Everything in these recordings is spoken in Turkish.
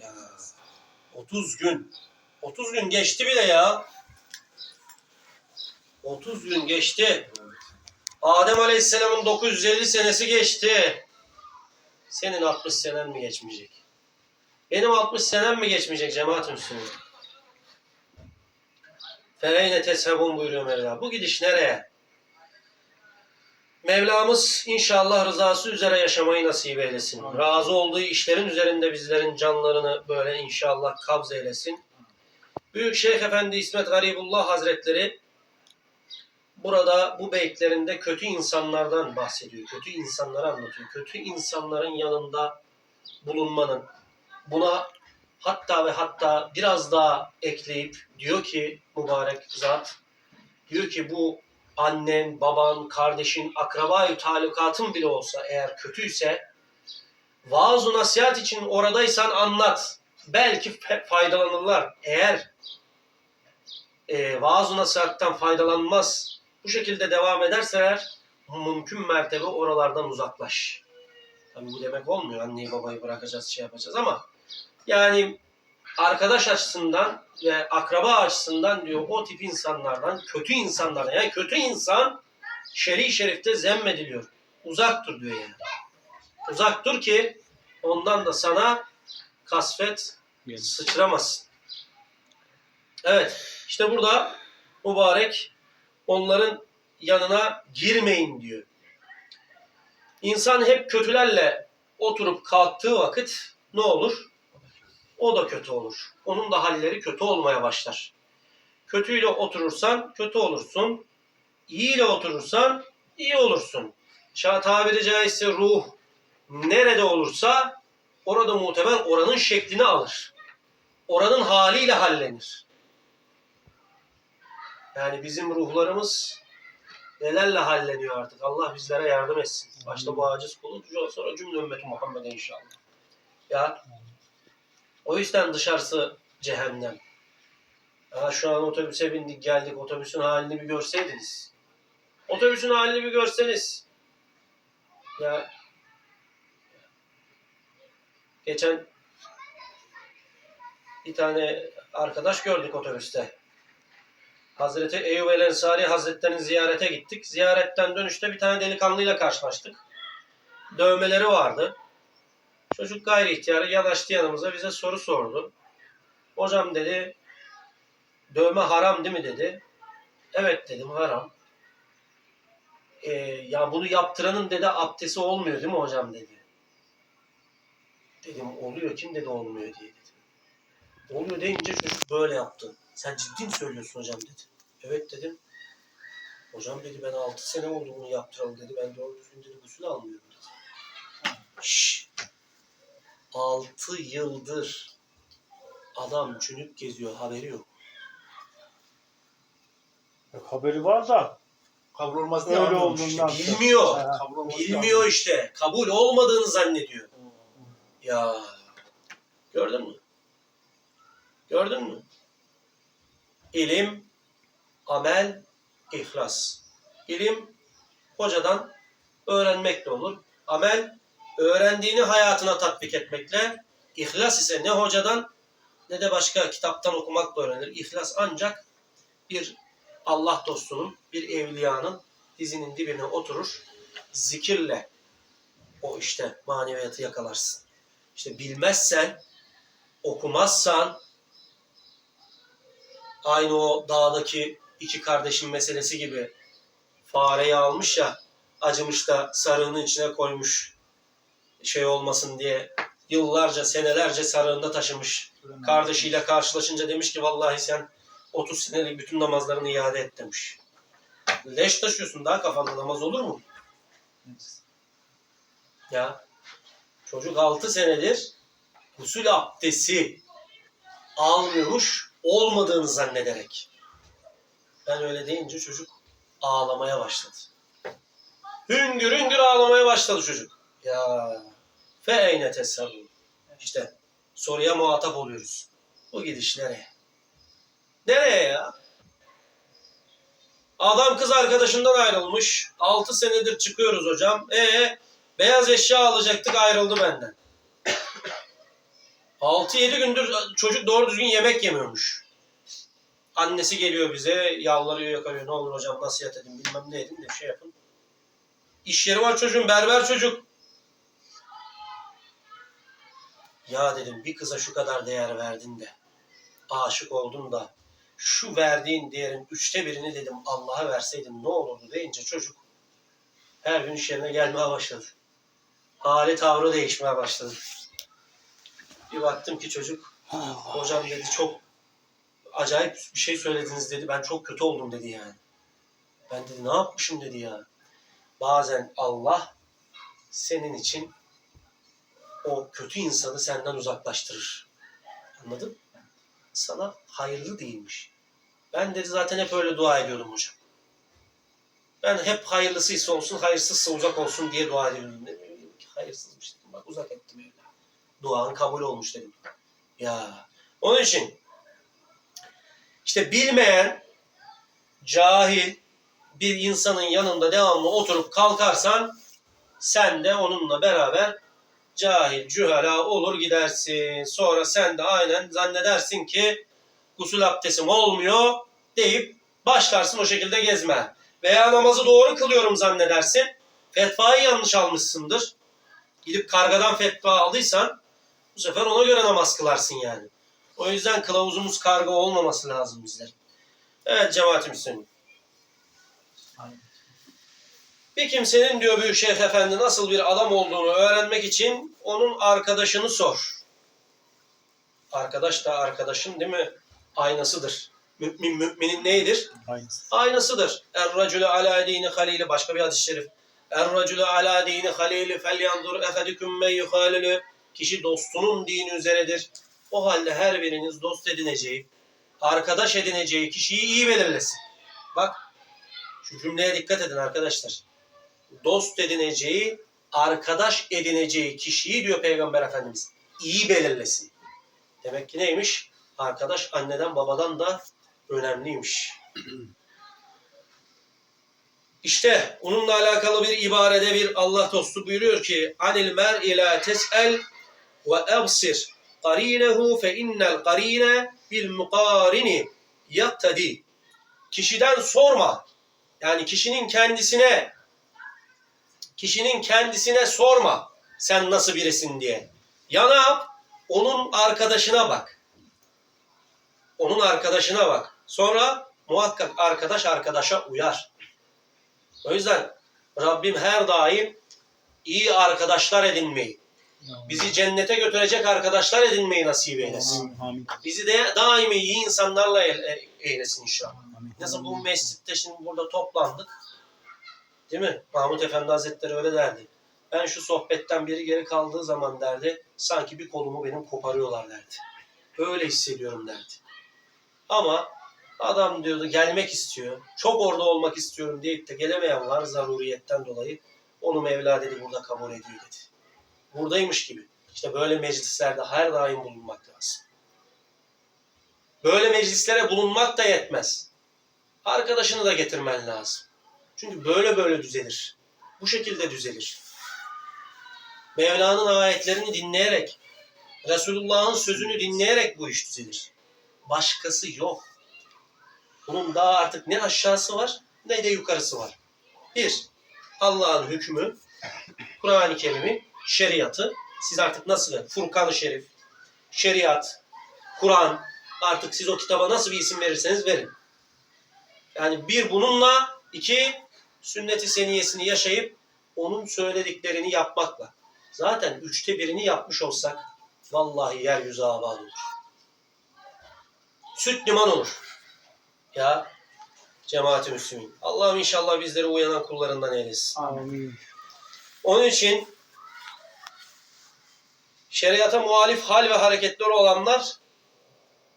Ya, 30 gün. 30 gün geçti bile ya. 30 gün geçti. Adem Aleyhisselam'ın 950 senesi geçti. Senin 60 senen mi geçmeyecek? Benim 60 senem mi geçmeyecek cemaat Müslüman? Fereyne teshebun buyuruyor Mevla. Bu gidiş nereye? Mevlamız inşallah rızası üzere yaşamayı nasip eylesin. Amin. Razı olduğu işlerin üzerinde bizlerin canlarını böyle inşallah kabz eylesin. Büyük Şeyh Efendi İsmet Garibullah Hazretleri burada bu beytlerinde kötü insanlardan bahsediyor. Kötü insanları anlatıyor. Kötü insanların yanında bulunmanın buna hatta ve hatta biraz daha ekleyip diyor ki mübarek zat diyor ki bu annen, baban, kardeşin, akrabayı talukatın bile olsa eğer kötüyse vaaz nasihat için oradaysan anlat. Belki faydalanırlar. Eğer e, vaaz nasihattan faydalanmaz bu şekilde devam ederseler mümkün mertebe oralardan uzaklaş. Tabii bu demek olmuyor. Anneyi babayı bırakacağız, şey yapacağız ama yani arkadaş açısından ve akraba açısından diyor o tip insanlardan, kötü insanlardan yani kötü insan şer'i şerifte zemmediliyor. Uzak dur diyor yani. Uzak dur ki ondan da sana kasvet sıçramasın. Evet işte burada mübarek onların yanına girmeyin diyor. İnsan hep kötülerle oturup kalktığı vakit ne olur? O da kötü olur. Onun da halleri kötü olmaya başlar. Kötüyle oturursan kötü olursun. İyiyle oturursan iyi olursun. Tabiri caizse ruh nerede olursa orada muhtemel oranın şeklini alır. Oranın haliyle hallenir. Yani bizim ruhlarımız nelerle halleniyor artık. Allah bizlere yardım etsin. Başta bu aciz kulu, sonra cümle ümmeti Muhammed'e inşallah. Ya o yüzden dışarısı cehennem. Ha, şu an otobüse bindik geldik. Otobüsün halini bir görseydiniz. Otobüsün halini bir görseniz. Ya geçen bir tane arkadaş gördük otobüste. Hazreti Eyyub el Ensari Hazretleri'ni ziyarete gittik. Ziyaretten dönüşte bir tane delikanlıyla karşılaştık. Dövmeleri vardı. Çocuk gayri ihtiyarı yanaştı yanımıza bize soru sordu. Hocam dedi dövme haram değil mi dedi. Evet dedim haram. Ee, ya bunu yaptıranın dedi abdesti olmuyor değil mi hocam dedi. Dedim oluyor kim dedi olmuyor diye dedim. Oluyor deyince çocuk böyle yaptı. Sen ciddi mi söylüyorsun hocam dedi. Evet dedim. Hocam dedi ben 6 sene oldu bunu yaptıralı dedi. Ben doğru düzgün dedi gusül almıyorum dedi. Şşş. 6 yıldır adam çünük geziyor haberi yok. Yok, haberi var da Kabul olmaz diye öyle olduğundan. Bilmiyor. Ha. Bilmiyor işte. Kabul olmadığını zannediyor. Ya gördün mü? Gördün mü? İlim, amel, ihlas. İlim hocadan öğrenmekle olur. Amel öğrendiğini hayatına tatbik etmekle, ihlas ise ne hocadan ne de başka kitaptan okumakla öğrenilir. İhlas ancak bir Allah dostunun, bir evliyanın dizinin dibine oturur, zikirle o işte maneviyatı yakalarsın. İşte bilmezsen, okumazsan aynı o dağdaki iki kardeşin meselesi gibi fareyi almış ya acımış da sarığının içine koymuş şey olmasın diye yıllarca senelerce sarığında taşımış. Kardeşiyle karşılaşınca demiş ki vallahi sen 30 senelik bütün namazlarını iade et demiş. Leş taşıyorsun daha kafanda namaz olur mu? Ya çocuk 6 senedir gusül abdesti almıyormuş olmadığını zannederek. Ben öyle deyince çocuk ağlamaya başladı. Hüngür hüngür ağlamaya başladı çocuk. Ya fe eyne tesavvur. İşte soruya muhatap oluyoruz. Bu gidiş nereye? Nereye ya? Adam kız arkadaşından ayrılmış. 6 senedir çıkıyoruz hocam. E beyaz eşya alacaktık ayrıldı benden. 6-7 gündür çocuk doğru düzgün yemek yemiyormuş. Annesi geliyor bize, yalvarıyor, yakarıyor. Ne olur hocam nasihat edin, bilmem ne edin de şey yapın. İş yeri var çocuğun, berber çocuk. Ya dedim bir kıza şu kadar değer verdin de, aşık oldun da, şu verdiğin değerin üçte birini dedim Allah'a verseydin ne olurdu deyince çocuk her gün iş yerine gelmeye başladı. Hali tavrı değişmeye başladı. Bir baktım ki çocuk hocam dedi çok acayip bir şey söylediniz dedi. Ben çok kötü oldum dedi yani. Ben dedi ne yapmışım dedi ya. Bazen Allah senin için o kötü insanı senden uzaklaştırır. Anladın? Sana hayırlı değilmiş. Ben dedi zaten hep öyle dua ediyordum hocam. Ben hep hayırlısıysa olsun, hayırsızsa uzak olsun diye dua ediyordum. Ne ki hayırsızmış dedim. Bak uzak ettim öyle. Duan kabul olmuş dedim. Ya. Onun için işte bilmeyen, cahil bir insanın yanında devamlı oturup kalkarsan sen de onunla beraber cahil, cühala olur gidersin. Sonra sen de aynen zannedersin ki gusül abdestim olmuyor deyip başlarsın o şekilde gezme. Veya namazı doğru kılıyorum zannedersin. Fetvayı yanlış almışsındır. Gidip kargadan fetva aldıysan bu sefer ona göre namaz kılarsın yani. O yüzden kılavuzumuz karga olmaması lazım bizler. Evet cemaat-i Müslümin. Bir kimsenin diyor Büyükşehir Efendi nasıl bir adam olduğunu öğrenmek için onun arkadaşını sor. Arkadaş da arkadaşın değil mi? Aynasıdır. Mümin müminin neydir? Aynısı. Aynasıdır. Er-racülü alâ dini halili. Başka bir hadis-i şerif. Er-racülü alâ dini halili felyandur efedüküm men yuhalilü. Kişi dostunun dini üzeredir. O halde her biriniz dost edineceği, arkadaş edineceği kişiyi iyi belirlesin. Bak, şu cümleye dikkat edin arkadaşlar. Dost edineceği, arkadaş edineceği kişiyi diyor Peygamber Efendimiz. iyi belirlesin. Demek ki neymiş? Arkadaş anneden babadan da önemliymiş. İşte onunla alakalı bir ibarede bir Allah dostu buyuruyor ki anil mer ila tes'el ve ebsir qarinehu fe innel qarine bil muqarini yaktadi. Kişiden sorma. Yani kişinin kendisine kişinin kendisine sorma sen nasıl birisin diye. Ya ne yap? Onun arkadaşına bak. Onun arkadaşına bak. Sonra muhakkak arkadaş arkadaşa uyar. O yüzden Rabbim her daim iyi arkadaşlar edinmeyi, bizi cennete götürecek arkadaşlar edinmeyi nasip eylesin. Bizi de daimi iyi insanlarla e- eylesin inşallah. Nasıl bu mescitte şimdi burada toplandık. Değil mi? Mahmut Efendi Hazretleri öyle derdi. Ben şu sohbetten biri geri kaldığı zaman derdi, sanki bir kolumu benim koparıyorlar derdi. Öyle hissediyorum derdi. Ama adam diyordu gelmek istiyor. Çok orada olmak istiyorum deyip de gelemeyen var zaruriyetten dolayı. Onu Mevla dedi burada kabul ediyor dedi. Buradaymış gibi. İşte böyle meclislerde her daim bulunmak lazım. Böyle meclislere bulunmak da yetmez. Arkadaşını da getirmen lazım. Çünkü böyle böyle düzelir. Bu şekilde düzelir. Mevla'nın ayetlerini dinleyerek, Resulullah'ın sözünü dinleyerek bu iş düzelir. Başkası yok. Bunun daha artık ne aşağısı var ne de yukarısı var. Bir, Allah'ın hükmü, Kur'an-ı Kerim'i, şeriatı. Siz artık nasıl? Furkan-ı Şerif, şeriat, Kur'an. Artık siz o kitaba nasıl bir isim verirseniz verin. Yani bir bununla, iki sünnet-i seniyesini yaşayıp onun söylediklerini yapmakla. Zaten üçte birini yapmış olsak vallahi yeryüzü abad olur. Süt liman olur. Ya cemaat-i müslümin. Allah'ım inşallah bizleri uyanan kullarından eylesin. Amin. Onun için şeriata muhalif hal ve hareketleri olanlar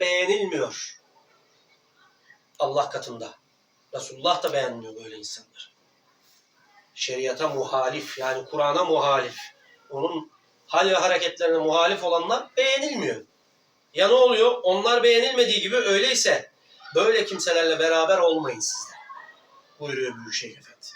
beğenilmiyor. Allah katında. Resulullah da beğenmiyor böyle insanlar. Şeriata muhalif yani Kur'an'a muhalif. Onun hal ve hareketlerine muhalif olanlar beğenilmiyor. Ya ne oluyor? Onlar beğenilmediği gibi öyleyse böyle kimselerle beraber olmayın sizler. Buyuruyor Büyükşehir Efendi.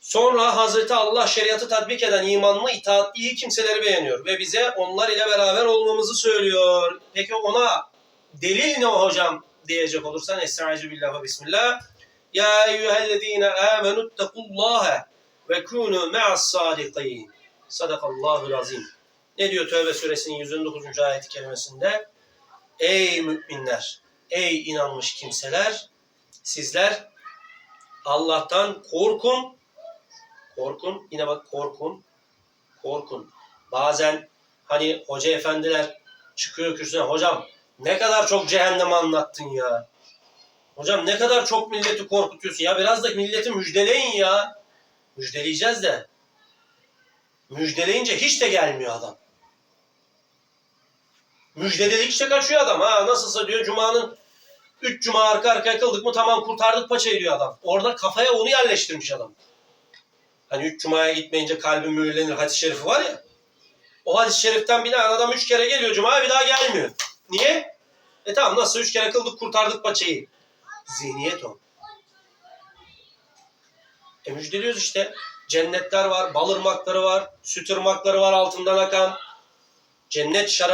Sonra Hazreti Allah şeriatı tatbik eden imanlı, itaatli iyi kimseleri beğeniyor ve bize onlar ile beraber olmamızı söylüyor. Peki ona delil ne hocam diyecek olursan Estaizu billah ve bismillah. Ya eyyühellezine amenu ittekullaha ve kunu ma'as sadiqin. Sadakallahul azim. Ne diyor Tövbe suresinin 119. ayeti kerimesinde? Ey müminler, ey inanmış kimseler, sizler Allah'tan korkun. Korkun, yine bak korkun. Korkun. Bazen hani hoca efendiler çıkıyor kürsüne, hocam ne kadar çok cehennem anlattın ya. Hocam ne kadar çok milleti korkutuyorsun ya. Biraz da milleti müjdeleyin ya. Müjdeleyeceğiz de. Müjdeleyince hiç de gelmiyor adam. Müjdeledikçe kaçıyor adam. Ha nasılsa diyor Cuma'nın 3 Cuma arka arkaya kıldık mı tamam kurtardık paçayı diyor adam. Orada kafaya onu yerleştirmiş adam. Hani 3 Cuma'ya gitmeyince kalbim mühürlenir hadis-i şerifi var ya. O hadis-i şeriften binen adam 3 kere geliyor Cuma'ya bir daha gelmiyor. Niye? E tamam nasıl 3 kere kıldık kurtardık paçayı. Zihniyet o. E müjdeliyoruz işte. Cennetler var, bal ırmakları var, süt ırmakları var altından akan. Cennet şarabı